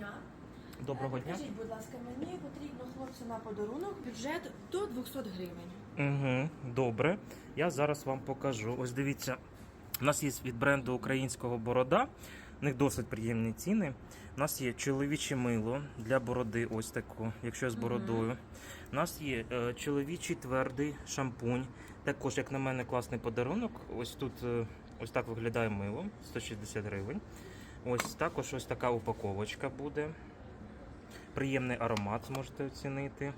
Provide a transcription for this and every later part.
дня. Доброго Е, дня. Скажіть, будь ласка, мені потрібно хлопцю на подарунок бюджет до 200 гривень. Угу, добре. Я зараз вам покажу. Ось дивіться, у нас є від бренду українського борода. У них досить приємні ціни. У нас є чоловіче мило для бороди, ось таку, якщо з бородою. У нас є е, чоловічий твердий шампунь. Також, як на мене, класний подарунок. Ось тут е, ось так виглядає мило, 160 гривень. Ось також ось така упаковочка буде. Приємний аромат зможете оцінити.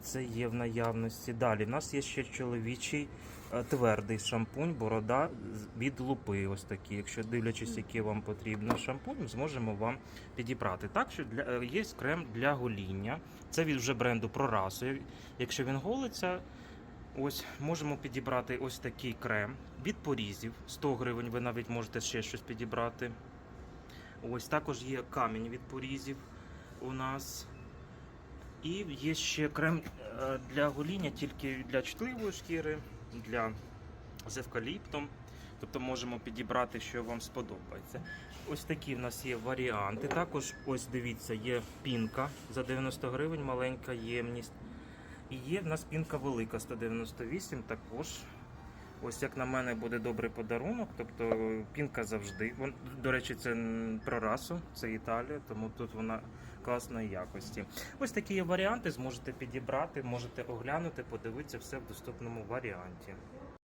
Це є в наявності. Далі в нас є ще чоловічий е, твердий шампунь, борода від лупи. Ось такі. Якщо дивлячись, який вам потрібно шампунь, зможемо вам підібрати. Так що для е, є крем для гоління. Це від вже бренду Прорасо. Якщо він голиться, ось можемо підібрати ось такий крем від порізів. 100 гривень. Ви навіть можете ще щось підібрати. Ось також є камінь від порізів у нас. І є ще крем е, для гоління, тільки для чутливої шкіри, для з евкаліптом. Тобто можемо підібрати, що вам сподобається. Ось такі в нас є варіанти. Також, ось дивіться, є пінка за 90 гривень, маленька ємність. І є в нас пінка велика 198, також. Ось як на мене буде добрий подарунок. Тобто пінка завжди. Вон, до речі, це про расу, це Італія, тому тут вона класної якості. Ось такі є варіанти, зможете підібрати, можете оглянути, подивитися все в доступному варіанті.